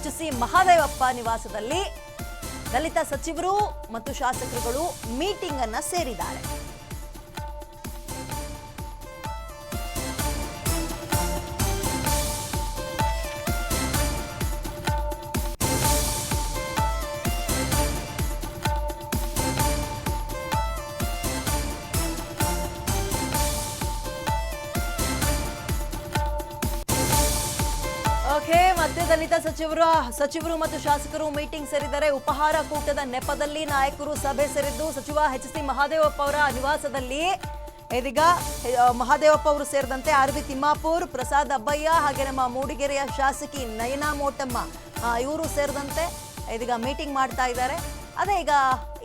H C Mahadevappa ನಿವಾಸದಲ್ಲಿ ದಲಿತ ಸಚಿವರು ಮತ್ತು ಶಾಸಕರುಗಳು ಮೀಟಿಂಗ್ ಅನ್ನ ಸೇರಿದ್ದಾರೆ. ಓಕೆ, ಮತ್ತೆ ದಲಿತ ಸಚಿವರು ಸಚಿವರು ಮತ್ತು ಶಾಸಕರು ಮೀಟಿಂಗ್ ಸೇರಿದರೆ ಉಪಹಾರ ಕೂಟದ ನೆಪದಲ್ಲಿ ನಾಯಕರು ಸಭೆ ಸೇರಿದ್ದು ಸಚಿವ ಎಚ್ ಸಿ ಮಹಾದೇವಪ್ಪ ಅವರ ನಿವಾಸದಲ್ಲಿ. ಇದೀಗ ಮಹಾದೇವಪ್ಪ ಅವರು ಸೇರಿದಂತೆ ಆರ್ ವಿ ತಿಮ್ಮಾಪುರ್, ಪ್ರಸಾದ್ ಅಬ್ಬಯ್ಯ ಹಾಗೆ ನಮ್ಮ ಮೂಡಿಗೆರೆಯ ಶಾಸಕಿ ನಯನಾ ಮೋಟಮ್ಮ ಇವರು ಸೇರಿದಂತೆ ಇದೀಗ ಮೀಟಿಂಗ್ ಮಾಡ್ತಾ ಇದ್ದಾರೆ. ಅದೇ ಈಗ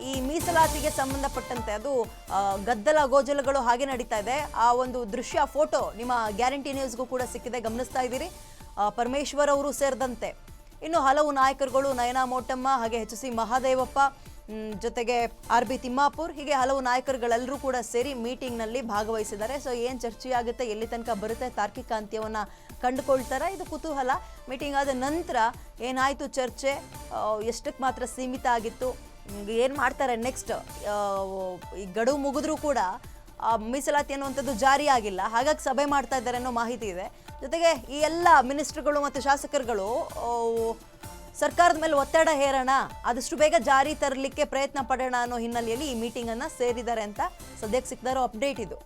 ಈ ಮೀಸಲಾತಿಗೆ ಸಂಬಂಧಪಟ್ಟಂತೆ ಅದು ಗದ್ದಲ ಗೋಜಲಗಳು ಹಾಗೆ ನಡೀತಾ ಇದೆ. ಆ ಒಂದು ದೃಶ್ಯ, ಫೋಟೋ ನಿಮ್ಮ ಗ್ಯಾರಂಟಿ ನ್ಯೂಸ್ಗೂ ಕೂಡ ಸಿಕ್ಕಿದೆ, ಗಮನಿಸ್ತಾ ಇದ್ದೀರಿ. ಪರಮೇಶ್ವರ್ ಅವರು ಸೇರಿದಂತೆ. ಇನ್ನು ಹಲವು ನಾಯಕರುಗಳು ನಯನಾ ಮೋಟಮ್ಮ, ಹಾಗೆ ಎಚ್ ಸಿ ಮಹಾದೇವಪ್ಪ ಜೊತೆಗೆ ಆರ್ ಬಿ ತಿಮ್ಮಾಪುರ್, ಹೀಗೆ ಹಲವು ನಾಯಕರುಗಳೆಲ್ಲರೂ ಕೂಡ ಸೇರಿ ಮೀಟಿಂಗ್ನಲ್ಲಿ ಭಾಗವಹಿಸಿದ್ದಾರೆ. ಸೊ, ಏನು ಚರ್ಚೆ ಆಗುತ್ತೆ ಎಲ್ಲಿ ತನಕ ಬರುತ್ತೆ, ತಾರ್ಕಿಕ ಅಂತ್ಯವನ್ನು ಕಂಡುಕೊಳ್ತಾರೆ? ಇದು ಕುತೂಹಲ. ಮೀಟಿಂಗ್ ಆದ ನಂತರ ಏನಾಯಿತು ಚರ್ಚೆ? ಎಷ್ಟಕ್ಕೆ ಮಾತ್ರ ಸೀಮಿತ ಆಗಿತ್ತು? ಏನು ಮಾಡ್ತಾರೆ ನೆಕ್ಸ್ಟ್? ಈ ಗಡುವು ಮುಗಿದ್ರೂ ಕೂಡ ಮೀಸಲಾತಿ ಅನ್ನುವಂಥದ್ದು ಜಾರಿ ಆಗಿಲ್ಲ ಹಾಗಾಗಿ ಸಭೆ ಮಾಡ್ತಾ ಇದ್ದಾರೆ ಅನ್ನೋ ಮಾಹಿತಿ ಇದೆ. ಜೊತೆಗೆ ಈ ಎಲ್ಲ ಮಿನಿಸ್ಟ್ರುಗಳು ಮತ್ತು ಶಾಸಕರುಗಳು ಸರ್ಕಾರದ ಮೇಲೆ ಒತ್ತಡ ಹೇರೋಣ, ಆದಷ್ಟು ಬೇಗ ಜಾರಿ ತರಲಿಕ್ಕೆ ಪ್ರಯತ್ನ ಪಡೋಣ ಅನ್ನೋ ಹಿನ್ನೆಲೆಯಲ್ಲಿ ಈ ಮೀಟಿಂಗನ್ನು ಸೇರಿದ್ದಾರೆ ಅಂತ ಸದ್ಯಕ್ಕೆ ಸಿಕ್ಕಿದಾರೋ ಅಪ್ಡೇಟ್ ಇದು.